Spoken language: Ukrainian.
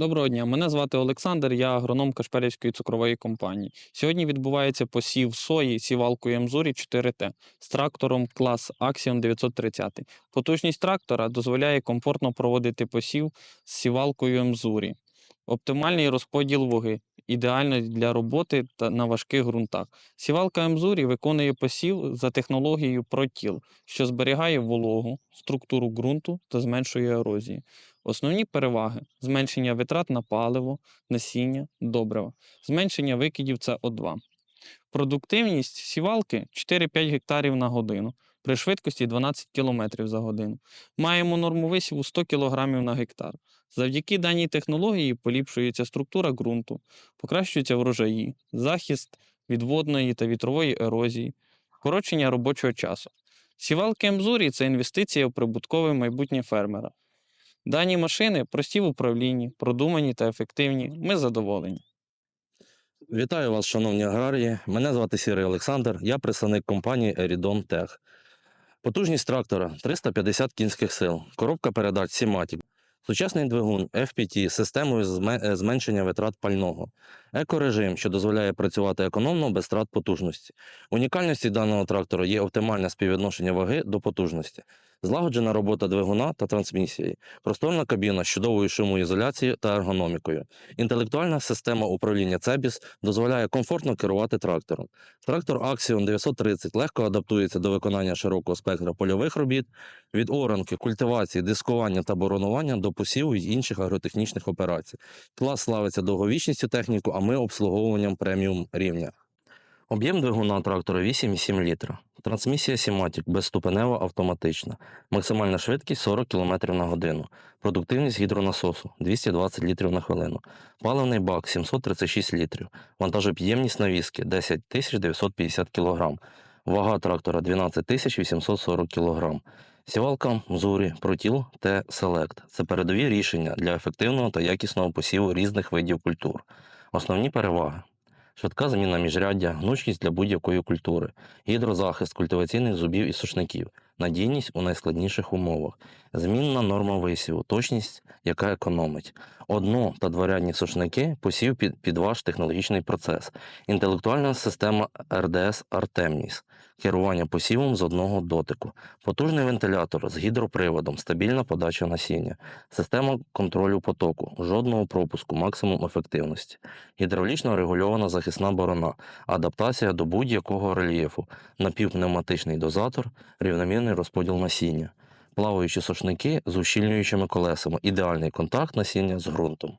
Доброго дня, мене звати Олександр, я агроном Кашперівської цукрової компанії. Сьогодні відбувається посів сої сівалкою Мзурі 4Т з трактором клас Axion 930. Потужність трактора дозволяє комфортно проводити посів з сівалкою Мзурі. Оптимальний розподіл ваги, ідеально для роботи та на важких ґрунтах. Сівалка Мзурі виконує посів за технологією протіл, що зберігає вологу, структуру ґрунту та зменшує ерозію. Основні переваги: зменшення витрат на паливо, насіння, добрива, зменшення викидів СО2. Продуктивність сівалки 4-5 гектарів на годину при швидкості 12 км за годину. Маємо норму висіву 100 кг на гектар. Завдяки даній технології поліпшується структура ґрунту, покращуються врожаї, захист від водної та вітрової ерозії, скорочення робочого часу. Сівалки Мзурі це інвестиція в прибуткове майбутнє фермера. Дані машини прості в управлінні, продумані та ефективні. Ми задоволені. Вітаю вас, шановні аграрії. Мене звати Сірий Олександр, я представник компанії Eridon Tech. Потужність трактора 350 кінських сил, коробка передач Сіматік, сучасний двигун FPT з системою зменшення витрат пального, екорежим, що дозволяє працювати економно без втрат потужності. Унікальністю даного трактора є оптимальне співвідношення ваги до потужності, злагоджена робота двигуна та трансмісії, просторна кабіна з чудовою шумоізоляцією та ергономікою. Інтелектуальна система управління CEBIS дозволяє комфортно керувати трактором. Трактор Axion 930 легко адаптується до виконання широкого спектра польових робіт від оранки, культивації, дискування та боронування до посіву й інших агротехнічних операцій. Клас славиться довговічністю техніку, ми обслуговуванням преміум рівня. Об'єм двигуна трактора 8,7 літра. Трансмісія Сіматік безступенева автоматична. Максимальна швидкість 40 км на годину. Продуктивність гідронасосу 220 літрів на хвилину. Паливний бак 736 літрів. Вантажопідємність навіски 10 950 кг. Вага трактора 12 840 кг. Сівалка Мзурі, Протіл Т Селект це передові рішення для ефективного та якісного посіву різних видів культур. Основні переваги. Швидка заміна міжряддя, гнучкість для будь-якої культури, гідрозахист культиваційних зубів і сушників, надійність у найскладніших умовах, змінна норма висіву, точність, яка економить, одно- та дворядні сушники посів під, під ваш технологічний процес, інтелектуальна система РДС Артемніс, керування посівом з одного дотику, потужний вентилятор з гідроприводом, стабільна подача насіння, система контролю потоку, жодного пропуску, максимум ефективності, гідравлічно регульована захисна борона, адаптація до будь-якого рельєфу, напівпневматичний дозатор, рівномірний розподіл насіння, плаваючі сушники з ущільнюючими колесами, ідеальний контакт насіння з ґрунтом.